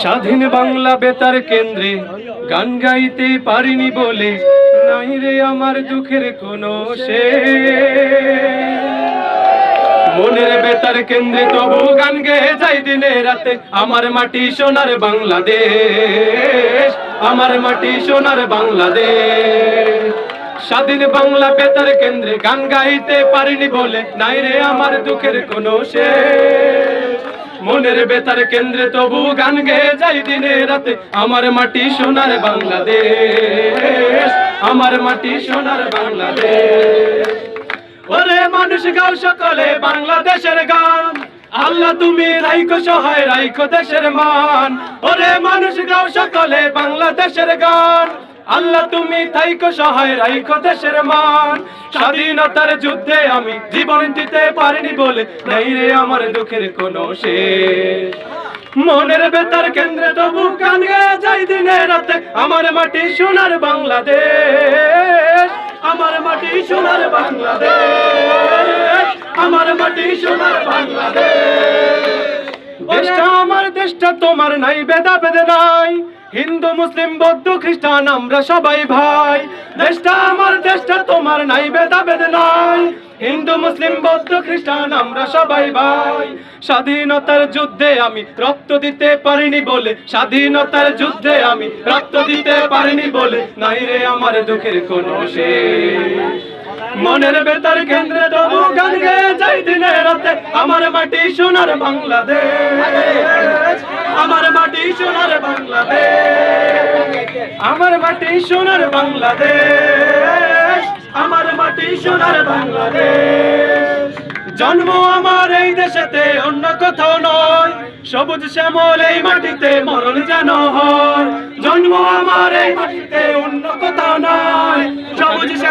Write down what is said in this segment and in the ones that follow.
স্বাধীন বাংলা বেতার কেন্দ্রে গান গাইতে পারিনি বলে নাই রে আমার দুঃখের কোনো শেষ। মনের বেতার কেন্দ্রে তবু গান গেয়ে যাই দিনে রাতে, আমার মাটি সোনার বাংলাদেশ, আমার মাটি সোনার বাংলাদেশ। স্বাধীন বাংলা বেতার কেন্দ্রে গান গাইতে পারিনি বলে নাই রে আমার দুঃখের কোনো শেষ। মনের বেতার কেন্দ্রে তবু গান গেয়ে যাই দিনে রাতে। আমার মাটি সোনার বাংলাদেশ, আমার মাটি সোনার বাংলাদেশ। ওরে মানুষ গাও সকলে বাংলাদেশের গান। আল্লাহ তুমি রাইকো সহায় রাইকো দেশের মান। ওরে মানুষ গাও সকলে বাংলাদেশের গান। আল্লাহ, তুমি থাইকো, সহায় রাইখো দেশের মান। স্বাধীনতার যুদ্ধে আমি জীবন দিতে পারিনি বলে নাই রে আমার দুঃখের কোনো শেষ। মনের বেতার কেন্দ্রে তবু গান গেয়ে যাই দিনে রাতে, আমার মাটি সোনার বাংলাদেশ। আমার মাটি সোনার বাংলাদেশ। আমার মাটি সোনার বাংলাদেশ। দেশটা তোমার নাই, বেদা বেদে নাই। হিন্দু, মুসলিম, বৌদ্ধ, খ্রিস্টান, আমরা সবাই ভাই। দেশটা আমার, দেশটা তোমার নাই, বেদা বেদে নাই। হিন্দু, মুসলিম, বৌদ্ধ, খ্রিস্টান, আমরা সবাই ভাই। স্বাধীনতার যুদ্ধে আমি রক্ত দিতে পারিনি বলে, স্বাধীনতার যুদ্ধে আমি রক্ত দিতে পারিনি বলে, নাই রে আমার দুঃখের কোনো মনের বেতার কেন্দ্রে তবু গান আমার মাটি সোনার বাংলাদেশ। আমার মাটি সোনার বাংলাদেশ। আমার মাটি সোনার বাংলাদেশ। আমার মাটি সোনার বাংলাদেশ। জন্ম আমার এই দেশেতে, অন্য কোথাও নয়। সবুজ শ্যামল এই মাটিতে মরণ যেন হয়। জন্ম আমার এই মাটিতে, অন্য কোথাও নয়।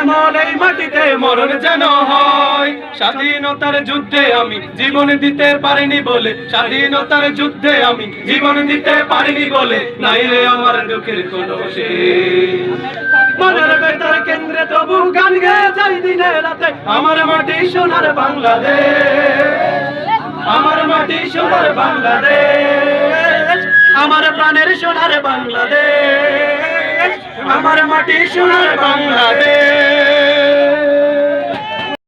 শ্যামল এই মাটিতে মরণ যেন হয়। স্বাধীনতার যুদ্ধে আমি জীবন দিতে পারিনি বলে, স্বাধীনতার যুদ্ধে আমি জীবন দিতে পারিনি বলে, নাই রে আমার দুঃখের কোনো মনের বেতার কেন্দ্রে তবু গান গেয়ে যাই দিনে রাতে, আমার মাটি সোনার বাংলাদেশ। আমার মাটি সোনার বাংলাদেশ। আমার প্রাণের সোনার বাংলাদেশ। আমার মাটি সোনার বাংলাদেশ।